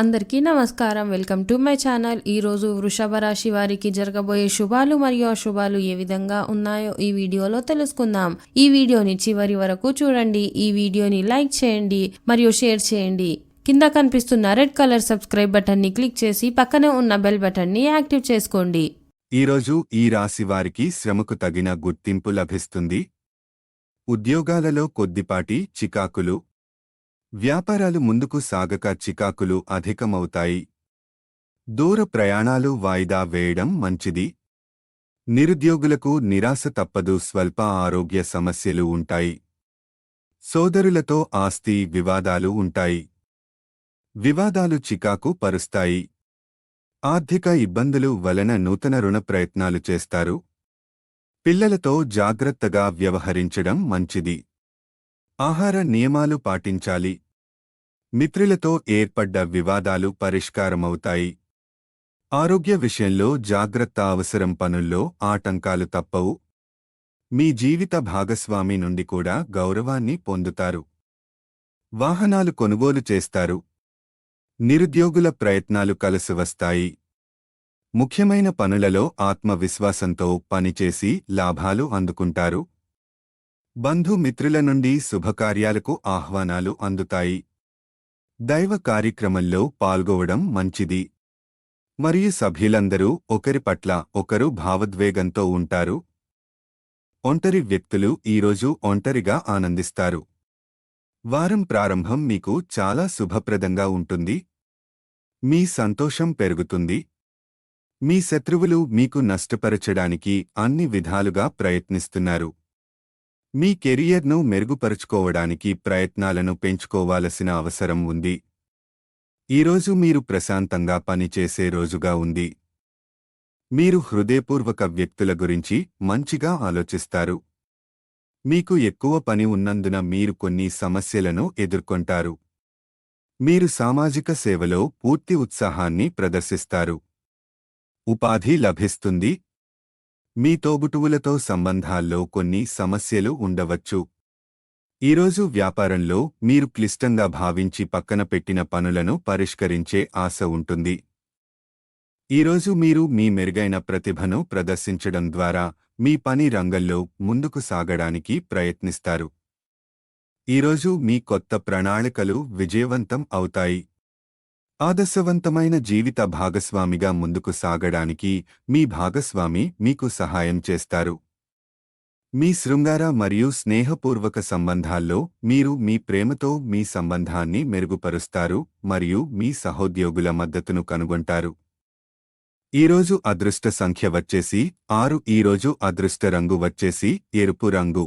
అందరికీ నమస్కారం. Welcome to my channel. ఈ రోజు వృషభ రాశి వారికి జరగబోయే శుభాలు మరియు అశుభాలు ఏ విధంగా ఉన్నాయో ఈ వీడియోలో తెలుసుకుందాం. ఈ వీడియోని చివరి వరకు చూడండి. ఈ వీడియోని లైక్ చేయండి మరియు షేర్ చేయండి. కింద కనిపిస్తున్న రెడ్ కలర్ సబ్స్క్రైబ్ బటన్ని క్లిక్ చేసి పక్కనే ఉన్న బెల్ బటన్ని యాక్టివ్ చేసుకోండి. ఈరోజు ఈ రాశి వారికి శ్రమకు తగిన గుర్తింపు లభిస్తుంది. ఉద్యోగాలలో కొద్దిపాటి చికాకులు వ్యాపారాలు ముందుకు సాగక చికాకులు అధికమవుతాయి. దూర ప్రయాణాలు వాయిదా వేయడం మంచిది. నిరుద్యోగులకు నిరాశ తప్పదు స్వల్ప ఆరోగ్య సమస్యలు ఉంటాయి. సోదరులతో ఆస్తి వివాదాలు ఉంటాయి. వివాదాలు చికాకు పరుస్తాయి. ఆర్థిక ఇబ్బందులు వలన నూతన రుణ ప్రయత్నాలు చేస్తారు. పిల్లలతో జాగ్రత్తగా వ్యవహరించడం మంచిది. ఆహార నియమాలు పాటించాలి. మిత్రులతో ఏర్పడ్డ వివాదాలు పరిష్కారమవుతాయి. ఆరోగ్య విషయంలో జాగ్రత్త అవసరం పనుల్లో ఆటంకాలు తప్పవు. మీ జీవిత భాగస్వామి నుండి కూడా గౌరవాన్ని పొందుతారు. వాహనాలు కొనుగోలు చేస్తారు. నిరుద్యోగుల ప్రయత్నాలు కలిసివస్తాయి. ముఖ్యమైన పనులలో ఆత్మవిశ్వాసంతో పనిచేసి లాభాలు అందుకుంటారు. బంధుమిత్రుల నుండి శుభకార్యాలకు ఆహ్వానాలు అందుతాయి. దైవ కార్యక్రమంలో పాల్గొవడం మంచిది. మరియు సభ్యులందరూ ఒకరి పట్ల ఒకరు భావోద్వేగంతో ఉంటారు. ఒంటరి వ్యక్తులు ఈరోజు ఒంటరిగా ఆనందిస్తారు. వారం ప్రారంభం మీకు చాలా శుభప్రదంగా ఉంటుంది. మీ సంతోషం పెరుగుతుంది. మీ శత్రువులు మీకు నష్టపరచడానికి అన్ని విధాలుగా ప్రయత్నిస్తున్నారు. మీ కెరియర్ను మెరుగుపరుచుకోవడానికి ప్రయత్నాలను పెంచుకోవాల్సిన అవసరం ఉంది. ఈరోజు మీరు ప్రశాంతంగా పనిచేసే రోజుగా ఉంది. మీరు హృదయపూర్వక వ్యక్తుల గురించి మంచిగా ఆలోచిస్తారు. మీకు ఎక్కువ పని ఉన్నందున మీరు కొన్ని సమస్యలను ఎదుర్కొంటారు. మీరు సామాజిక సేవలో పూర్తి ఉత్సాహాన్ని ప్రదర్శిస్తారు. ఉపాధి లభిస్తుంది మీ తోబుటువులతో సంబంధాల్లో కొన్ని సమస్యలు ఉండవచ్చు. ఈరోజు వ్యాపారంలో మీరు క్లిష్టంగా భావించి పక్కన పెట్టిన పనులను పరిష్కరించే ఆశ ఉంటుంది. ఈరోజు మీరు మీ మెరుగైన ప్రతిభను ప్రదర్శించడం ద్వారా మీ పని రంగంలో ముందుకు సాగడానికి ప్రయత్నిస్తారు. ఈరోజు మీ కొత్త ప్రణాళికలు విజయవంతం అవుతాయి. ఆదర్శవంతమైన జీవిత భాగస్వామిగా ముందుకు సాగడానికి మీ భాగస్వామి మీకు సహాయం చేస్తారు. మీ శృంగార మరియు స్నేహపూర్వక సంబంధాల్లో మీరు మీ ప్రేమతో మీ సంబంధాన్ని మెరుగుపరుస్తారు మరియు మీ సహోద్యోగుల మద్దతును కనుగొంటారు. ఈరోజు అదృష్ట సంఖ్య వచ్చేసి ఆరు ఈరోజు అదృష్ట రంగు వచ్చేసి ఎరుపు రంగు.